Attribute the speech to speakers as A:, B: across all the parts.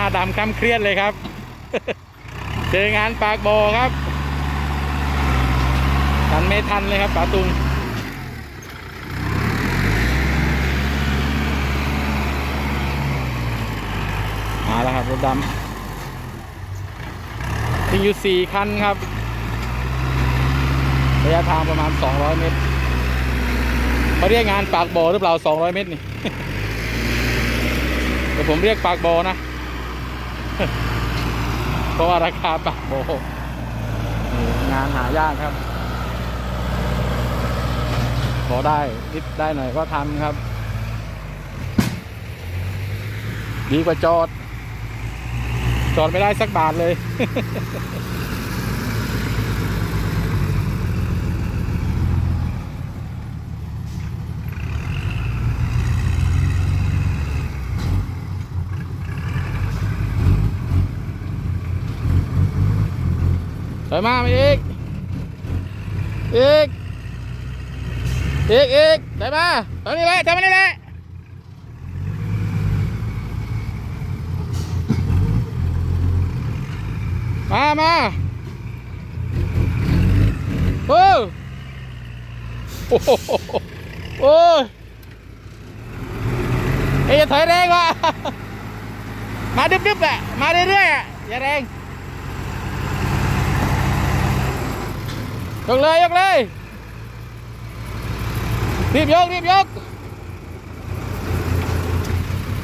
A: น้าดำคล้ำเครียดเลยครับ เจองานปากบ่อครับทันไม่ทันเลยครับป๋าตุงมาแล้วครับรถดำทิ้งอยู่สี่คันครับ ระยะทางประมาณ 200 เมตรเขาเรียกงานปากบ่อหรือเปล่า 200 เมตรนี่แต่ผมเรียกปากบ่อนะ เพราะว่าราคาปากโบงานหายากครับพอได้นิดได้หน่อยก็ทำครับ ดีกว่าจอด จอดไม่ได้สักบาทเลย อยมามาอีก อีก อีกอีกถอยมาตรงนี้แหละทำนี่แหละมามาโอ้โอ้โหโอ้ยเอ้ยอย่าถอยแรงว่ะมาดึบๆอะมาเรื่อยๆอะอย่าแรง ยกเลยยกเลย รีบยกรีบยก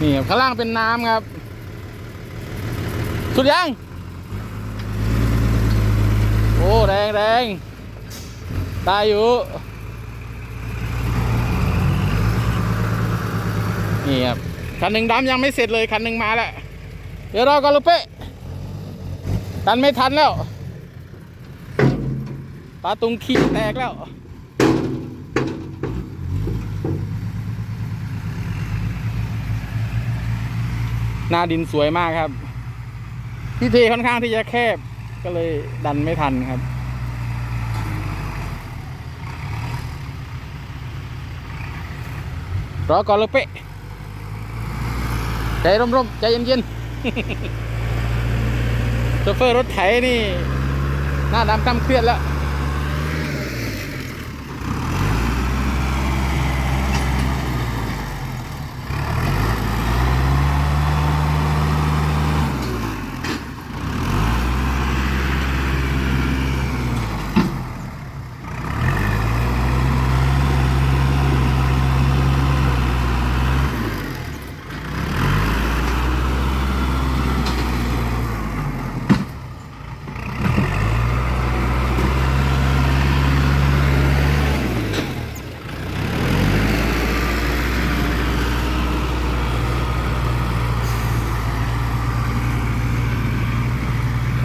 A: นี่ครับข้างล่างเป็นน้ำครับ สุดยัง โอ้แรงแรงได้อยู่ นี่ครับคันหนึ่งดำยังไม่เสร็จเลยคันหนึ่งมาแล้ว เดี๋ยวรอก่อลูกเป๊ะตันไม่ทันแล้ว ปลาตุงขี้แตกแล้ว หน้าดินสวยมากครับ ที่เทค่อนข้างที่จะแคบก็เลยดันไม่ทันครับรอก่อนลูกเป๊ะใจร่มๆ ใจเย็นๆโชเฟอร์รถไถนี่ หน้าดำกำเครียดแล้ว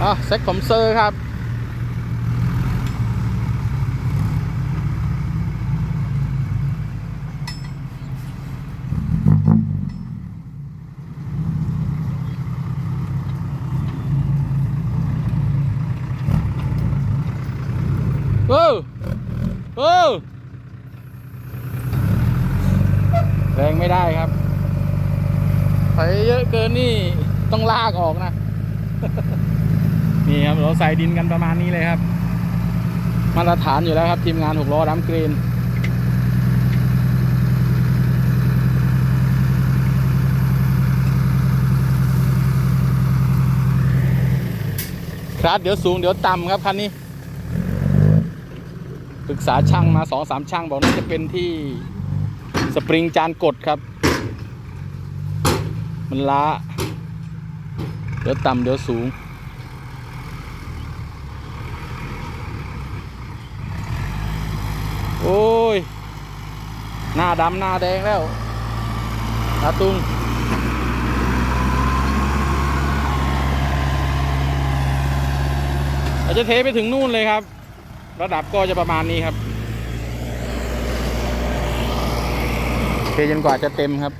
A: อะเซ็ตผมเซอร์ครับโอ้โอ้แรงไม่ได้ครับไถเยอะเกินนี่ต้องลากออกนะ นี่ครับเราใส่ดินกันประมาณนี้เลยครับ มาตรฐานอยู่แล้วครับ ทีมงานหกล้อดัมกรีนครับเดี๋ยวสูงเดี๋ยวต่ำครับคันนี้ปรึกษาช่างมาสองสามช่างบอกน่าจะเป็นที่สปริงจานกดครับ มันล้า เดี๋ยวต่ำเดี๋ยวสูง โอ้ย หน้าดำหน้าแดงแล้วตาตุงเราจะเทไปถึงนู่นเลยครับ ระดับก็จะประมาณนี้ครับเทจนกว่าจะเต็มครับ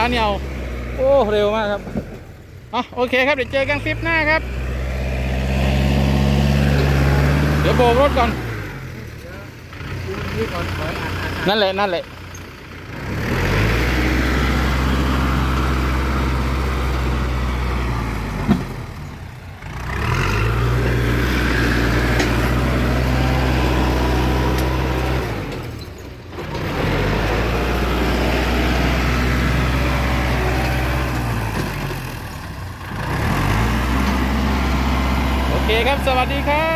A: าเหนียว โอ้เร็วมากครับอ๋อโอเคครับเดี๋ยวเจอกันคลิปหน้าครับ เดี๋ยวโบกรถก่อ
B: น
A: นั่นแหละนั่นแหละ โอเค ครับ สวัสดีครับ